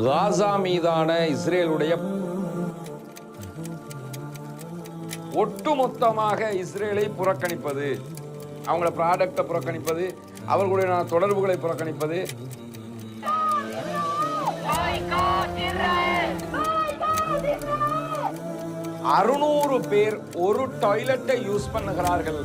காசா மீதான இஸ்ரேலுடைய ஒட்டுமொத்தமாக இஸ்ரேலை புறக்கணிப்பது அவங்கள ப்ராடக்டை புறக்கணிப்பது அவர்களுடைய தொடர்புகளை புறக்கணிப்பது. அறுநூறு பேர் ஒரு டாய்லெட்டை யூஸ் பண்ணுகிறார்கள்.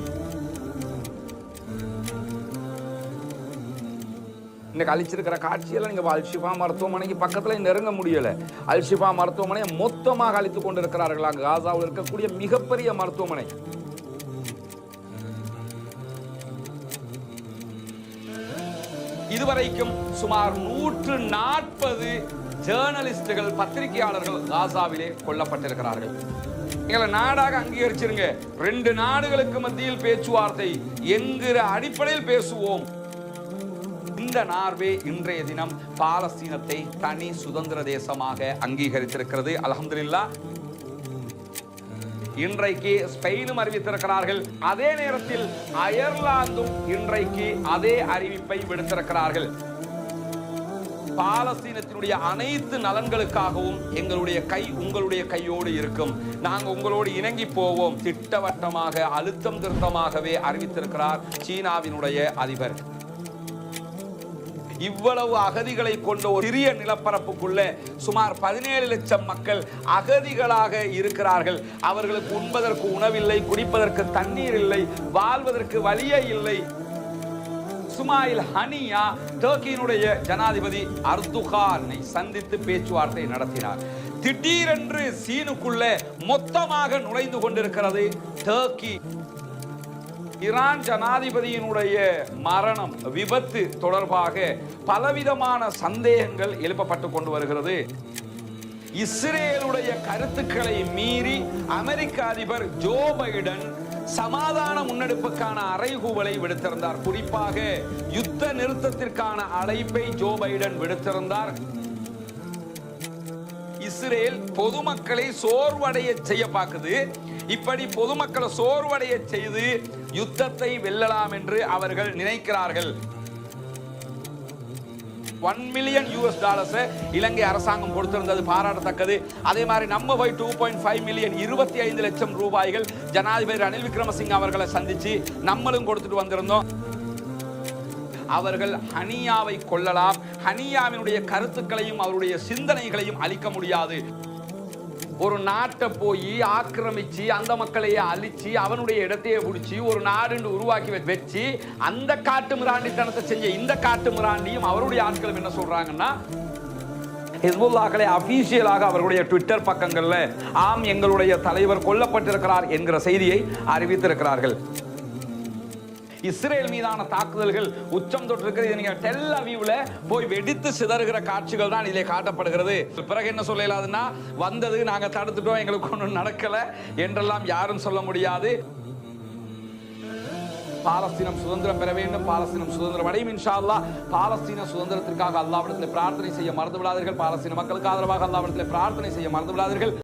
இன்னைக்கு அழிச்சிருக்கிற காட்சியெல்லாம் நீங்கள் அல்ஷிஃபா மருத்துவமனைக்கு பக்கத்தில் நெருங்க முடியலை. அல்ஷிஃபா மருத்துவமனையை மொத்தமாக அழித்துக் கொண்டிருக்கிறார்கள் அங்கு காசாவில் இருக்கக்கூடிய மிகப்பெரிய மருத்துவமனை. இதுவரைக்கும் சுமார் நூற்று நாற்பது ஜேர்னலிஸ்டுகள் பத்திரிகையாளர்கள் காசாவிலே கொல்லப்பட்டிருக்கிறார்கள். எங்களை நாடாக அங்கீகரிச்சிருங்க. ரெண்டு நாடுகளுக்கு மத்தியில் பேச்சுவார்த்தை. என்கிற அடிப்படையில் பேசுவோம். இந்த நார்வே இன்றைய தினம் பாலஸ்தீனத்தை தனி சுதந்திர தேசமாக அங்கீகரித்திருக்கிறது. அல்ஹம்துலில்லாஹ் இன்றைக்கு ஸ்பெயினும் அறிவித்திருக்கிறார்கள். அதே நேரத்தில் அயர்லாந்தும் இன்றைக்கு அதே அறிவிப்பை விடுத்திருக்கிறார்கள். பாலஸ்தீனத்தினுடைய அனைத்து நலன்களுக்காகவும் எங்களுடைய கை உங்களுடைய கையோடு இருக்கும். நாங்கள் உங்களோடு இணங்கி போவோம். திட்டவட்டமாக அழுத்தம் திருத்தமாகவே அறிவித்திருக்கிறார் சீனாவினுடைய அதிபர். இவ்வளவு அகதிகளை கொண்ட ஒரு சிறிய நிலப்பரப்புக்குள்ள சுமார் பதினேழு லட்சம் மக்கள் அகதிகளாக இருக்கிறார்கள். அவர்களுக்கு உண்பதற்கு உணவில்லை குடிப்பதற்கு தண்ணீர் இல்லை வாழ்வதற்கு வழியே இல்லை. சுமாயில் ஹனியா டர்க்கியினுடைய ஜனாதிபதி அர்துகானை சந்தித்து பேச்சுவார்த்தை நடத்தினார். திடீரென்று சீனுக்குள்ள மொத்தமாக நுழைந்து கொண்டிருக்கிறது டர்க்கி. ஈரான் ஜனாதிபதியினுடைய மரணம் விபத்து தொடர்பாக பலவிதமான சந்தேகங்கள் எழுப்பப்பட்டு கொண்டு வருகிறது. இஸ்ரேலுடைய கருத்துக்களை மீறி அமெரிக்க அதிபர் ஜோ பைடன் சமாதான முன்னெடுப்புக்கான அறைகூவலை விடுத்திருந்தார். குறிப்பாக யுத்த நிறுத்தத்திற்கான அழைப்பை ஜோ பைடன் விடுத்திருந்தார். இஸ்ரேல் பொதுமக்களை சோர்வடைய செய்ய பார்க்குது. இப்படி பொதுமக்களை சோர்வடைய செய்து யுத்தத்தை வெல்லலாம் என்று அவர்கள் நினைக்கிறார்கள். One million US dollars Ilankai அரசாங்கம் கொடுத்திருந்தது பாராட்டத்தக்கது. அதே மாதிரி நம்ம போய் டூ பாயிண்ட் ஃபைவ் மில்லியன் இருபத்தி ஐந்து லட்சம் ரூபாய்கள் ஜனாதிபதி ரணில் விக்ரமசிங்க அவர்களை சந்திச்சு நம்மளும் கொடுத்துட்டு வந்திருந்தோம். அவர்கள் ஹனியாவை கொள்ளலாம் ஹனியாவினுடைய கருத்துக்களையும் அவருடைய சிந்தனைகளையும் அழிக்க முடியாது. ஒரு நாட்டை போய் ஆக்கிரமிச்சு அந்த மக்களையே அழிச்சு அவனுடைய இடத்தையே பிடிச்சி ஒரு நாடுன்னு உருவாக்கி வச்சு அந்த காட்டு மிராண்டித்தனத்தை செஞ்ச இந்த காட்டு மிராண்டியும் அவருடைய ஆட்களும் என்ன சொல்றாங்கன்னா ஹிஸ்புல்லாக்களை அபிஷியலாக அவர்களுடைய ட்விட்டர் பக்கங்களில் ஆம் எங்களுடைய தலைவர் கொல்லப்பட்டிருக்கிறார் என்கிற செய்தியை அறிவித்திருக்கிறார்கள். இஸ்ரேல் மீதான தாக்குதல்கள் உச்சம் தொட்டிருக்கிறது. இது நீங்க டெல் அவியூவில் போய் வெடித்து சிதறுகிற காட்சிகள் தான் இதில் காட்டப்படுகிறது. பிறகு என்ன சொல்ல இயலாதுன்னா வந்தது நாங்கள் தடுத்துட்டோம் எங்களுக்கு ஒன்றும் நடக்கலை என்றெல்லாம் யாரும் சொல்ல முடியாது. பாலஸ்தீனம் சுதந்திரம் பெற வேண்டும். பாலஸ்தீனம் சுதந்திரம் அடையும் இன்ஷா அல்லாஹ் பாலஸ்தீன சுதந்திரத்திற்காக அல்லாவிடத்தில் பிரார்த்தனை செய்ய மறந்து விடாதீர்கள் பாலஸ்தீன மக்களுக்கு ஆதரவாக அல்லாவிடத்தில் பிரார்த்தனை செய்ய மறந்து விடாதீர்கள்